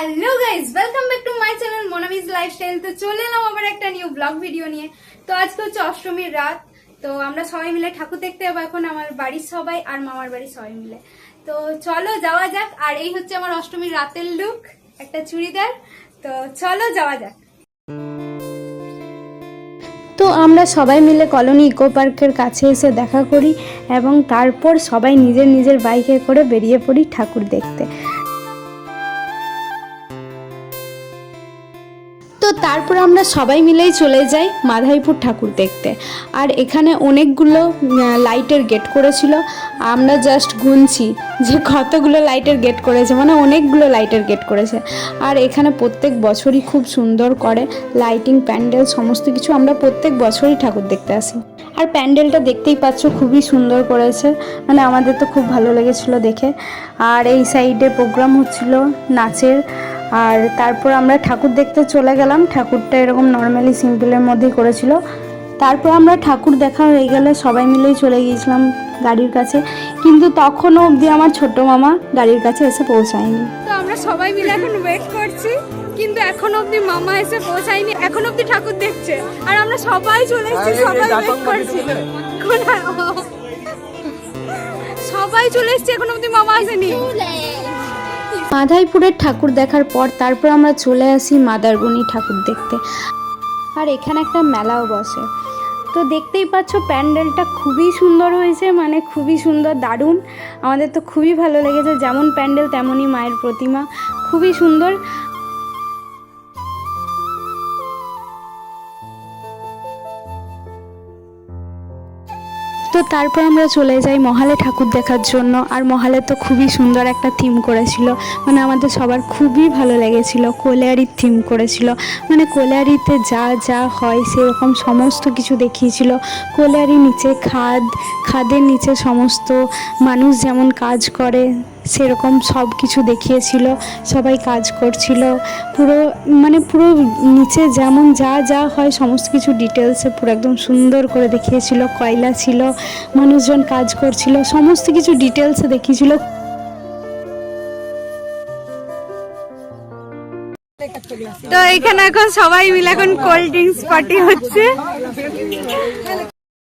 Hello guys welcome back to my channel Monami's lifestyle তো চলে এলাম আবার একটা নিউ ব্লগ ভিডিও নিয়ে। তো আজকে হচ্ছে অষ্টমীর রাত, তো আমরা সবাই মিলে ঠাকুর দেখতে যাব এখন, আমার বাড়ির সবাই আর মামার বাড়ির সবাই মিলে। তো চলো যাওয়া যাক, আর এই হচ্ছে আমার অষ্টমীর রাতের লুক একটা চুড়িদার। তো চলো যাওয়া যাক। তো আমরা সবাই মিলে কলোনি ইকো পার্কের কাছে এসে দেখা করি, এবং তারপর সবাই নিজের নিজের বাইকে করে বেরিয়ে পড়ি ঠাকুর দেখতে। তারপর আমরা সবাই মিলেই চলে যাই মাধাইপুর ঠাকুর দেখতে। আর এখানে অনেকগুলো লাইটের গেট করেছিল। আমরা জাস্ট গুনছি যে কতগুলো লাইটের গেট করেছে মানে অনেকগুলো লাইটের গেট করেছে। আর এখানে প্রত্যেক বছরই খুব সুন্দর করে লাইটিং প্যান্ডেল, সমস্ত কিছু আমরা প্রত্যেক বছরই ঠাকুর দেখতে আসি। আর প্যান্ডেলটা দেখতেই পাচ্ছ খুবই সুন্দর করেছে। মানে আমাদের তো খুব ভালো লেগেছিলো দেখে। আর এই সাইডে প্রোগ্রাম হচ্ছিল নাচের। আর তারপর আমরা ঠাকুর দেখতে চলে গেলাম। ঠাকুরটা এরকম নর্মালি সিম্পলের মধ্যেই করেছিল। তারপর আমরা ঠাকুর দেখা হয়ে গেলে সবাই মিলেই চলে গিয়েছিলাম গাড়ির কাছে। কিন্তু তখনও অবধি আমার ছোট মামা গাড়ির কাছে এসে পৌঁছায়নি। তো আমরা সবাই মিলে এখন ওয়েট করছি কিন্তু এখন অবধি মামা এসে পৌঁছায়নি এখন অবধি ঠাকুর দেখছে। আর আমরা সবাই চলে এসেছি সবাই ওয়েট করছি। সবাই চলে এসেছি এখন অবধি মামা আসেনি। মাধাইপুরের ঠাকুর দেখার পর তারপর আমরা চলে আসি মাদারগুনি ঠাকুর দেখতে। আর এখানে একটা মেলাও বসে। তো দেখতেই পাচ্ছ প্যান্ডেলটা খুবই সুন্দর হয়েছে মানে খুবই সুন্দর, দারুণ। আমাদের তো খুবই ভালো লেগেছে, যেমন প্যান্ডেল তেমনই মায়ের প্রতিমা। খুবই সুন্দর। তো তারপর আমরা চলে যাই মহালে ঠাকুর দেখার জন্য। আর মহালে তো খুবই সুন্দর একটা থিম করেছিল। মানে আমাদের সবার খুবই ভালো লেগেছিল। কোলিয়ারির থিম করেছিল। মানে কোলিয়ারিতে যা যা হয় সেরকম সমস্ত কিছু দেখিয়েছিল। কোলেয়ারি নিচে খাদ, খাদের নিচে সমস্ত মানুষ যেমন কাজ করে সেরকম সব কিছু দেখিয়েছিল সবাই কাজ করছিল পুরো মানে পুরো নিচে যেমন যা যা হয় সমস্ত কিছু ডিটেলসে পুরো একদম সুন্দর করে দেখিয়েছিল কয়লা ছিল মানুষজন কাজ করছিল সমস্ত কিছু ডিটেলসে দেখিয়েছিল। তো এখানে এখন সবাই মিলে এখন কোল্ড ড্রিঙ্কস পার্টি হচ্ছে।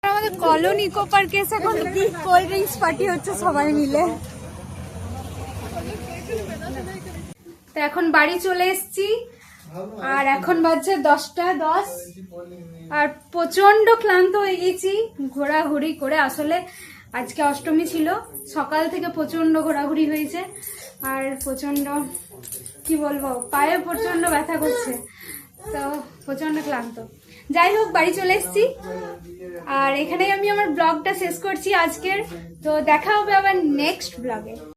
আমাদের কলোনি ইকো পার্কে এসে এখন কোল্ড ড্রিঙ্কস পার্টি হচ্ছে সবাই মিলে। তো এখন বাড়ি চলে এসেছি। আর এখন বাজছে দশটা দশ। আর প্রচণ্ড ক্লান্ত হয়ে গেছি ঘোরাঘুরি করে। আসলে আজকে অষ্টমী ছিল, সকাল থেকে প্রচণ্ড ঘোরাঘুরি হয়েছে। আর প্রচণ্ড কি বলব, পায়ে প্রচণ্ড ব্যথা করছে। তো প্রচণ্ড ক্লান্ত। যাই হোক, বাড়ি চলে এসেছি। আর এখানেই আমি আমার ব্লগটা শেষ করছি আজকের। তো দেখা হবে আবার নেক্সট ব্লগে।